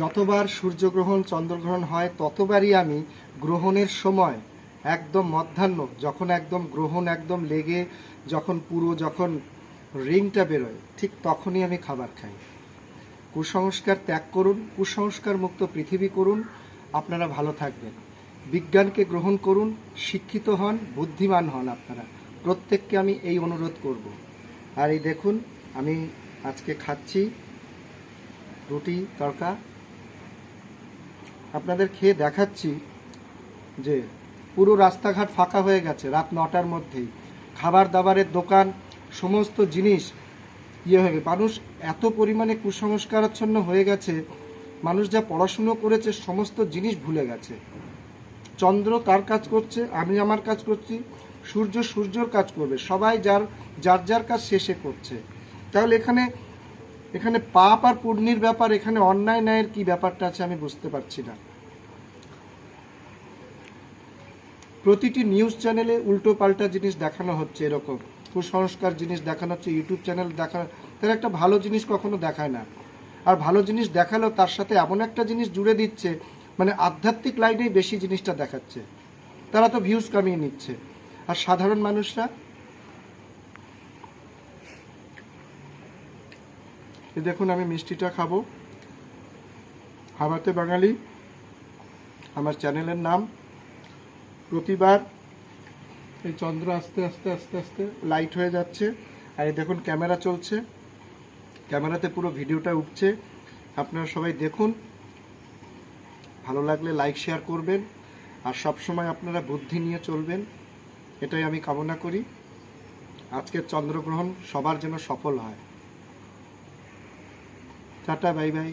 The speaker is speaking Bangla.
যতবার সূর্যগ্রহণ চন্দ্রগ্রহণ হয়, ততবারই আমি গ্রহণের সময় একদম মধ্যাহ্ন, যখন একদম গ্রহণ একদম লেগে, যখন পুরো যখন রিংটা বেরোয়, ঠিক তখনই আমি খাবার খাই। কুসংস্কার ত্যাগ করুন, কুসংস্কার মুক্ত পৃথিবী করুন, আপনারা ভালো থাকবেন। বিজ্ঞানকে গ্রহণ করুন, শিক্ষিত হন, বুদ্ধিমান হন আপনারা। প্রত্যেককে আমি এই অনুরোধ করব। আর এই দেখুন, আমি আজকে খাচ্ছি রুটি, তড়কা আপনাদের খেয়ে দেখাচ্ছি যে পুরো রাস্তাঘাট ফাঁকা হয়ে গেছে রাত নটার মধ্যেই। খাবার দাবারের দোকান, সমস্ত জিনিস ইয়ে হয়ে মানুষ এত পরিমাণে কুসংস্কারাচ্ছন্ন হয়ে গেছে, মানুষ যা পড়াশুনো করেছে, সমস্ত জিনিস ভুলে গেছে। চন্দ্র তার কাজ করছে, আমি আমার কাজ করছি, সূর্য সূর্যর কাজ করবে, সবাই যার যার যার কাজ শেষে করছে। তাহলে এখানে এখানে পাপ আর পুণ্যের ব্যাপার, এখানে অন্যায় ন্যায়ের কি ব্যাপারটা আছে আমি বুঝতে পারছি না। প্রতিটি নিউজ চ্যানেলে উল্টো পাল্টা জিনিস দেখানো হচ্ছে এরকম। কুসংস্কার জিনিস দেখানো হচ্ছে, ইউটিউব চ্যানেল দেখা তারা একটা ভালো জিনিস কখনো দেখায় না। আর ভালো জিনিস দেখালেও তার সাথে এমন একটা জিনিস জুড়ে দিচ্ছে মানে আধ্যাত্মিক লাইনেই বেশি জিনিসটা দেখাচ্ছে। তারা তো ভিউজ কামিয়ে নিচ্ছে। আর সাধারণ মানুষরা এই দেখুন, আমি মিষ্টিটা খাব। হাবাতে বাঙালি, আমার চ্যানেলের নাম। প্রতিবার এই চন্দ্র আস্তে আস্তে আস্তে আস্তে লাইট হয়ে যাচ্ছে। আর এই দেখুন, ক্যামেরা চলছে। ক্যামেরাতে পুরো ভিডিওটা উঠছে। আপনারা সবাই দেখুন। ভালো লাগলে লাইক শেয়ার করবেন। আর সব সময় আপনারা বুদ্ধি নিয়ে চলবেন। এটাই আমি কামনা করি। আজকের চন্দ্রগ্রহণ সবার যেন সফল হয়। Tata bye bye.